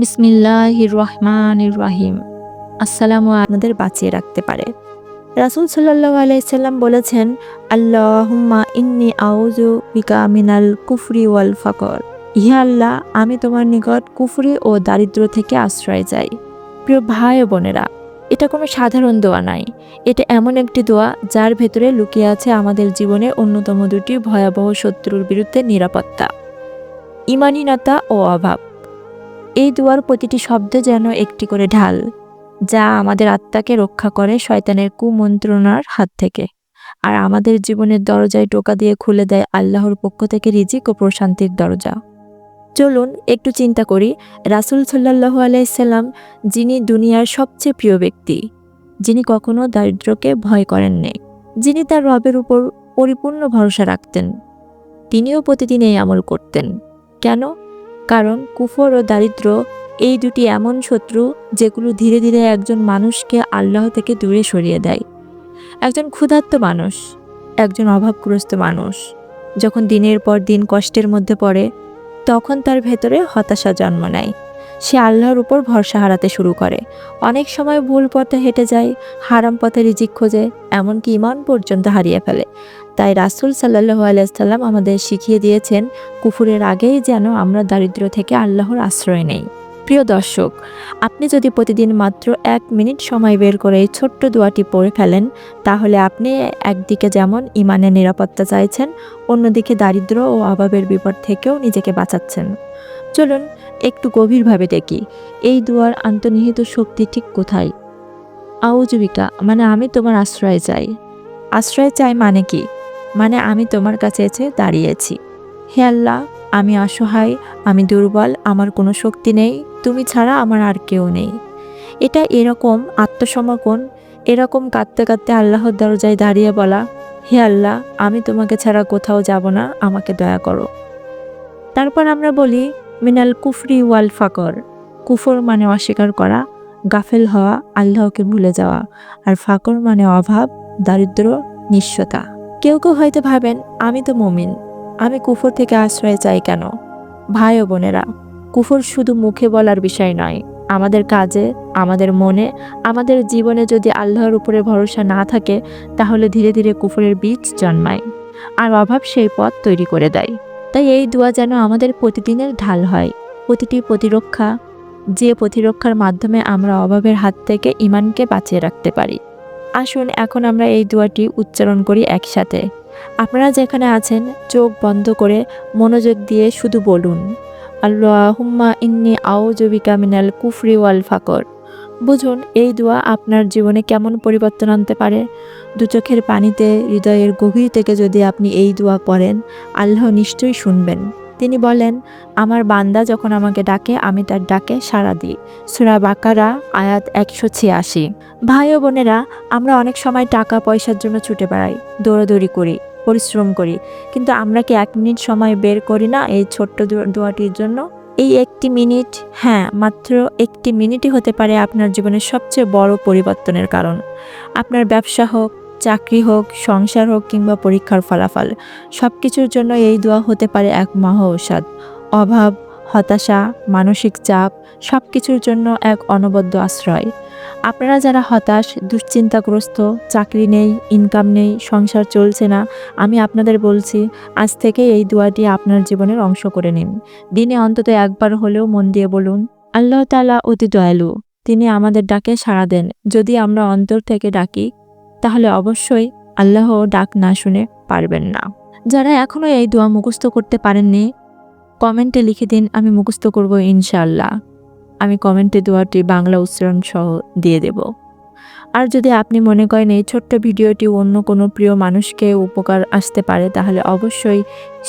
বিসমিল্লাহ রহমান রাহিম আসসালামু আপনাদের বাঁচিয়ে রাখতে পারে। রাসুল সাল্লাহ আলাইসাল্লাম বলেছেন, আল্লাহুম্মা ইন্নি আউজু বিকা মিনাল কুফরি ওয়াল ফাকর। ইহা আল্লাহ, আমি তোমার নিকট কুফরি ও দারিদ্র থেকে আশ্রয় যাই প্রিয় ভাই ও বোনেরা, এটা কোনো সাধারণ দোয়া নাই। এটা এমন একটি দোয়া যার ভেতরে লুকিয়ে আছে আমাদের জীবনের অন্যতম দুটি ভয়াবহ শত্রুর বিরুদ্ধে নিরাপত্তা। ইমানিনতা ও অভাব। এই দুয়ার প্রতিটি শব্দ যেন একটি করে ঢাল, যা আমাদের আত্মাকে রক্ষা করে শয়তানের কুমন্ত্রণার হাত থেকে। আর আমাদের জীবনের দরজায় টোকা দিয়ে খুলে দেয় আল্লাহর পক্ষ থেকে রিজিক ও প্রশান্তির দরজা। চলুন একটু চিন্তা করি, রাসুল সাল্লাহু আলাইসাল্লাম যিনি দুনিয়ার সবচেয়ে প্রিয় ব্যক্তি, যিনি কখনো দারিদ্র্যকে ভয় করেননি যিনি তার রবের উপর পরিপূর্ণ ভরসা রাখতেন, তিনিও প্রতিদিন এই আমল করতেন। কেন? কারণ কুফর ও দারিদ্র এই দুটি এমন শত্রু যেগুলো ধীরে ধীরে একজন মানুষকে আল্লাহ থেকে দূরে সরিয়ে দেয়। একজন ক্ষুধার্ত মানুষ, একজন অভাবগ্রস্ত মানুষ, যখন দিনের পর দিন কষ্টের মধ্যে পড়ে, তখন তার ভেতরে হতাশা জন্ম নেয়। সে আল্লাহর উপর ভরসা হারাতে শুরু করে। অনেক সময় ভুল পথে হেঁটে যায়, হারাম পথে রিজিক খোঁজে, এমনকি ইমান পর্যন্ত হারিয়ে ফেলে। তাই রাসুল সাল্লাহ আলাইসাল্লাম আমাদের শিখিয়ে দিয়েছেন, কুফুরের আগেই যেন আমরা দারিদ্র্য থেকে আল্লাহর আশ্রয় নেই। প্রিয় দর্শক, আপনি যদি প্রতিদিন মাত্র এক মিনিট সময় বের করে এই ছোট্ট দোয়াটি পড়ে ফেলেন, তাহলে আপনি একদিকে যেমন ইমানের নিরাপত্তা চাইছেন, অন্যদিকে দারিদ্র ও অভাবের বিপদ থেকেও নিজেকে বাঁচাচ্ছেন। চলুন একটু গভীরভাবে দেখি, এই দুয়ার আন্তর্নিহিত শক্তি ঠিক কোথায়? আউজবিকা মানে আমি তোমার আশ্রয় চাই। আশ্রয় চাই মানে কি? মানে আমি তোমার কাছে এসে দাঁড়িয়েছি। হে আল্লাহ, আমি অসহায়, আমি দুর্বল, আমার কোনো শক্তি নেই, তুমি ছাড়া আমার আর কেউ নেই। এটা এরকম আত্মসমর্পণ, এরকম কাঁদতে কাঁদতে আল্লাহর দরজায় দাঁড়িয়ে বলা, হে আল্লাহ, আমি তোমাকে ছাড়া কোথাও যাব না, আমাকে দয়া করো। তারপর আমরা বলি, মিনাল কুফরি ওয়াল ফাকর। কুফর মানে অস্বীকার করা, গাফেল হওয়া, আল্লাহকে ভুলে যাওয়া। আর ফাকর মানে অভাব দারিদ্র নিঃস্বতা কেউ কেউ হয়তো ভাবেন, আমি তো মমিন। আমি কুফর থেকে আশ্রয় চাই কেন? ভাই ও বোনেরা, কুফর শুধু মুখে বলার বিষয় নয়। আমাদের কাজে, আমাদের মনে, আমাদের জীবনে যদি আল্লাহর উপরে ভরসা না থাকে, তাহলে ধীরে ধীরে কুফরের বীজ জন্মায় আর অভাব সেই পথ তৈরি করে দেয়। তাই এই দোয়া যেন আমাদের প্রতিদিনের ঢাল হয়, প্রতিটি প্রতিরক্ষা, যে প্রতিরক্ষার মাধ্যমে আমরা অভাবের হাত থেকে ইমানকে বাঁচিয়ে রাখতে পারি। আসুন, এখন আমরা এই দোয়াটি উচ্চারণ করি একসাথে। আপনারা যেখানে আছেন, চোখ বন্ধ করে মনোযোগ দিয়ে শুধু বলুন আল্লাহ হুম্মা ইন্নি আও আউজবিকা মিনাল কুফরি ওয়াল ফাকর। বুঝুন, এই দোয়া আপনার জীবনে কেমন পরিবর্তন আনতে পারে? দু চোখের পানিতে, হৃদয়ের গভীর থেকে যদি আপনি এই দোয়া করেন আল্লাহ নিশ্চয়ই শুনবেন। তিনি বলেন, আমার বান্দা যখন আমাকে ডাকে, আমি তার ডাকে সাড়া দিই। সুরা বাকারা, আয়াত একশো ছিয়াশি। ভাই ও বোনেরা, আমরা অনেক সময় টাকা পয়সার জন্য ছুটে বেড়াই, দৌড়াদৌড়ি করি, পরিশ্রম করি, কিন্তু আমরা কি এক মিনিট সময় বের করি না এই ছোট্ট দোয়া- দোয়াটির জন্য? এই একটি মিনিট হ্যাঁ মাত্র একটি মিনিটই হতে পারে আপনার জীবনের সবচেয়ে বড় পরিবর্তনের কারণ। আপনার ব্যবসা হোক চাকরি হোক, সংসার হোক কিংবা পরীক্ষার ফলাফল সব কিছুর জন্য এই দোয়া হতে পারে এক মহা ঔষধ। অভাব, হতাশা, মানসিক চাপ সব কিছুর জন্য এক অনবদ্য আশ্রয়। আপনারা যারা হতাশ, দুশ্চিন্তাগ্রস্ত, চাকরি নেই ইনকাম নেই, সংসার চলছে না, আমি আপনাদের বলছি, আজ থেকে এই দোয়াটি আপনার জীবনের অংশ করে নিন। দিনে অন্তত একবার হলেও মন দিয়ে বলুন, আল্লাহ তালা অতি দয়ালু, তিনি আমাদের ডাকে সাড়া দেন। যদি আমরা অন্তর থেকে ডাকি তাহলে অবশ্যই আল্লাহ ডাক না শুনে পারবেন না। যারা এখনও এই দোয়া মুখস্থ করতে পারেননি, কমেন্টে লিখে দিন, আমি মুখস্থ করব ইনশাল্লাহ আমি কমেন্টে দোয়াটি বাংলা উচ্চারণ সহ দিয়ে দেব। আর যদি আপনি মনে করেন এই ছোট্ট ভিডিওটি অন্য কোনো প্রিয় মানুষকে উপকার আসতে পারে, তাহলে অবশ্যই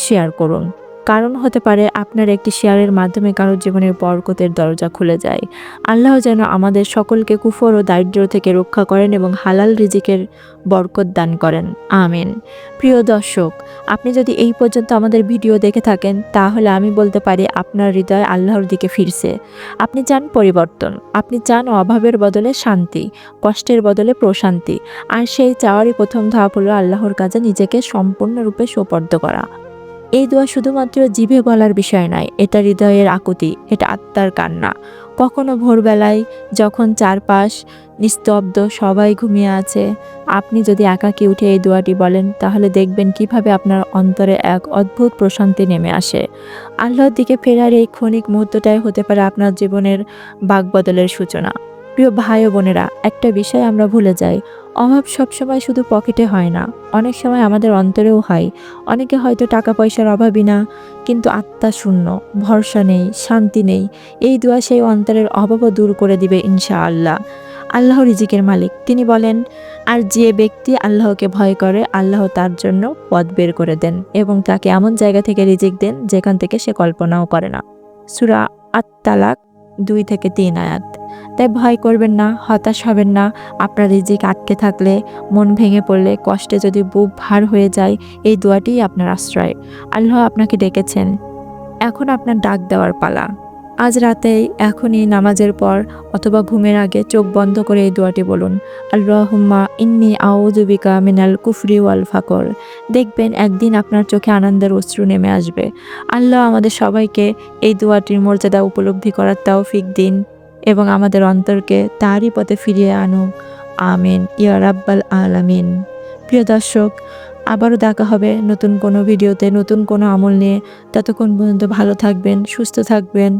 শেয়ার করুন। কারণ হতে পারে আপনার একটি শেয়ারের মাধ্যমে কারোর জীবনের বরকতের দরজা খুলে যায়। আল্লাহ যেন আমাদের সকলকে কুফর ও দারিদ্র থেকে রক্ষা করেন এবং হালাল রিজিকের বরকত দান করেন। আমিন। প্রিয় দর্শক, আপনি যদি এই পর্যন্ত আমাদের ভিডিও দেখে থাকেন, তাহলে আমি বলতে পারি আপনার হৃদয় আল্লাহর দিকে ফিরছে। আপনি চান পরিবর্তন, আপনি চান অভাবের বদলে শান্তি, কষ্টের বদলে প্রশান্তি, আর সেই চাওয়ারই প্রথম ধাপ হলো আল্লাহর কাছে নিজেকে সম্পূর্ণরূপে সোপর্দ করা। এই দোয়া শুধুমাত্র জিভে বলার বিষয় নয়, এটা হৃদয়ের আকুতি, এটা আত্মার কান্না। কখনো ভোরবেলায় যখন চারপাশ নিস্তব্ধ, সবাই ঘুমিয়ে আছে, আপনি যদি একাকী উঠে এই দোয়াটি বলেন, তাহলে দেখবেন কীভাবে আপনার অন্তরে এক অদ্ভুত প্রশান্তি নেমে আসে। আল্লাহর দিকে ফেরার এই ক্ষণিক মুহূর্তটাই হতে পারে আপনার জীবনের বাগবদলের সূচনা। প্রিয় ভাই বোনেরা, একটা বিষয় আমরা ভুলে যাই। অভাব সবসময় শুধু পকেটে হয় না। অনেক সময় আমাদের অন্তরেও হয়। অনেকে হয়তো টাকা পয়সার অভাবই না, কিন্তু আত্মা শূন্য, ভরসা নেই, শান্তি নেই। এই দোয়া সেই অন্তরের অভাবও দূর করে দিবে ইনশাআল্লাহ। আল্লাহ রিজিকের মালিক। তিনি বলেন, আর যে ব্যক্তি আল্লাহকে ভয় করে, আল্লাহ তার জন্য পথ বের করে দেন এবং তাকে এমন জায়গা থেকে রিজিক দেন যেখান থেকে সে কল্পনাও করে না। সুরা আত্মালাক দুই থেকে তিন আয়াত। তাই ভয় করবেন না, হতাশ হবেন না, আপনার রিজিক আটকে থাকলে, মন ভেঙে পড়লে, কষ্টে যদি বুক ভার হয়ে যায়, এই দোয়াটি আপনার আশ্রয়। আল্লাহ আপনাকে ডেকেছেন। এখন আপনার ডাক দেওয়ার পালা। আজ রাতেই এখনই নামাজের পর অথবা ঘুমের আগে চোখ বন্ধ করে এই দোয়াটি বলুন। আল্লাহুম্মা ইন্নি আউজুবিকা মিনাল কুফরি ওয়াল ফাকর। দেখবেন একদিন আপনার চোখে আনন্দের অশ্রু নেমে আসবে। আল্লাহ আমাদের সবাইকে এই দোয়াটির মর্যাদা উপলব্ধি করার তৌফিক দিন এবং আমাদের অন্তরকে তারই পথে ফিরিয়ে আনুক। আমিন। ইয়া রাব্বাল আলামিন। প্রিয় দর্শক, আবারও দেখা হবে নতুন কোনো ভিডিওতে, নতুন কোনো আমল নিয়ে। ততক্ষণ পর্যন্ত ভালো থাকবেন, সুস্থ থাকবেন।